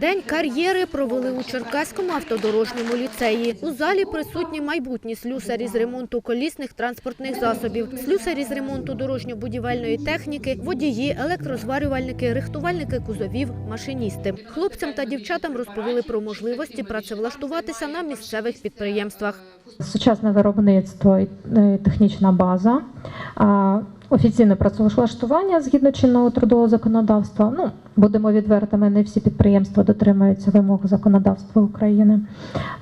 День кар'єри провели у Черкаському автодорожньому ліцеї. У залі присутні майбутні слюсарі з ремонту колісних транспортних засобів, слюсарі з ремонту дорожньо-будівельної техніки, водії, електрозварювальники, рихтувальники кузовів, машиністи. Хлопцям та дівчатам розповіли про можливості працевлаштуватися на місцевих підприємствах. Сучасне виробництво і е, технічна база, офіційне працевлаштування згідно чинного трудового законодавства. Ну, будемо відвертими, не всі підприємства дотримуються вимог законодавства України.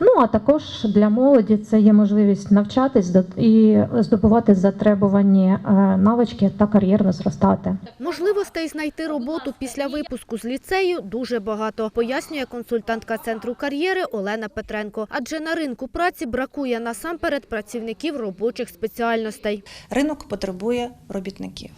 Ну а також для молоді це є можливість навчатись до- і здобувати затребувані е, навички та кар'єрно зростати. Можливостей знайти роботу після випуску з ліцею дуже багато, пояснює консультантка центру кар'єри Олена Петренко. Адже на ринку праці бракує насамперед працівників робочих спеціальностей. Ринок потребує робітників.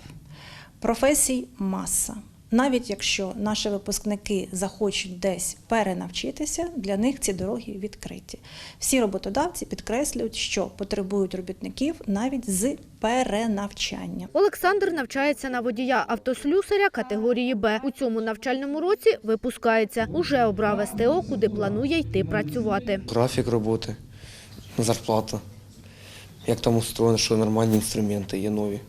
Професій маса. Навіть якщо наші випускники захочуть десь перенавчитися, для них ці дороги відкриті. Всі роботодавці підкреслюють, що потребують робітників навіть з перенавчанням. Олександр навчається на водія автослюсаря категорії Б. У цьому навчальному році випускається. Уже обрав СТО, куди планує йти працювати. Графік роботи, зарплата. Як там устроєно, що нормальні інструменти є нові,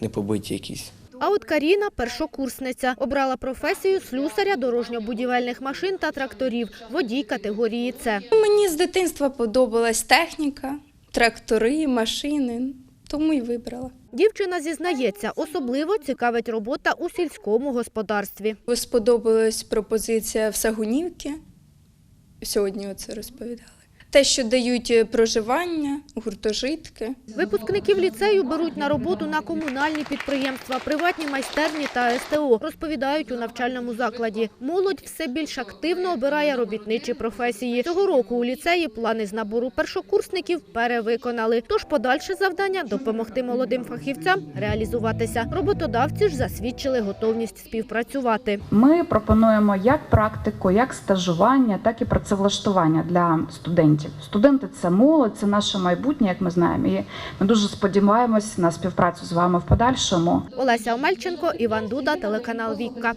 не побиті якісь. А от Каріна – першокурсниця. Обрала професію слюсаря дорожньо-будівельних машин та тракторів, водій категорії С. Мені з дитинства подобалась техніка, трактори, машини, тому й вибрала. Дівчина зізнається, особливо цікавить робота у сільському господарстві. Сподобалась пропозиція в Сагунівці. Сьогодні оце розповідали. Те, що дають е, проживання, гуртожитки. Випускників ліцею беруть на роботу на комунальні підприємства, приватні майстерні та СТО, розповідають у навчальному закладі. Молодь все більш активно обирає робітничі професії. Цього року у ліцеї плани з набору першокурсників перевиконали. Тож подальше завдання допомогти молодим фахівцям реалізуватися. Роботодавці ж засвідчили готовність співпрацювати. Ми пропонуємо як практику, як стажування, так і працевлаштування для студентів. Студенти це молодь, це наше майбутнє, як ми знаємо. І ми дуже сподіваємось на співпрацю з вами в подальшому. Олеся Омельченко, Іван Дуда, телеканал Вікка.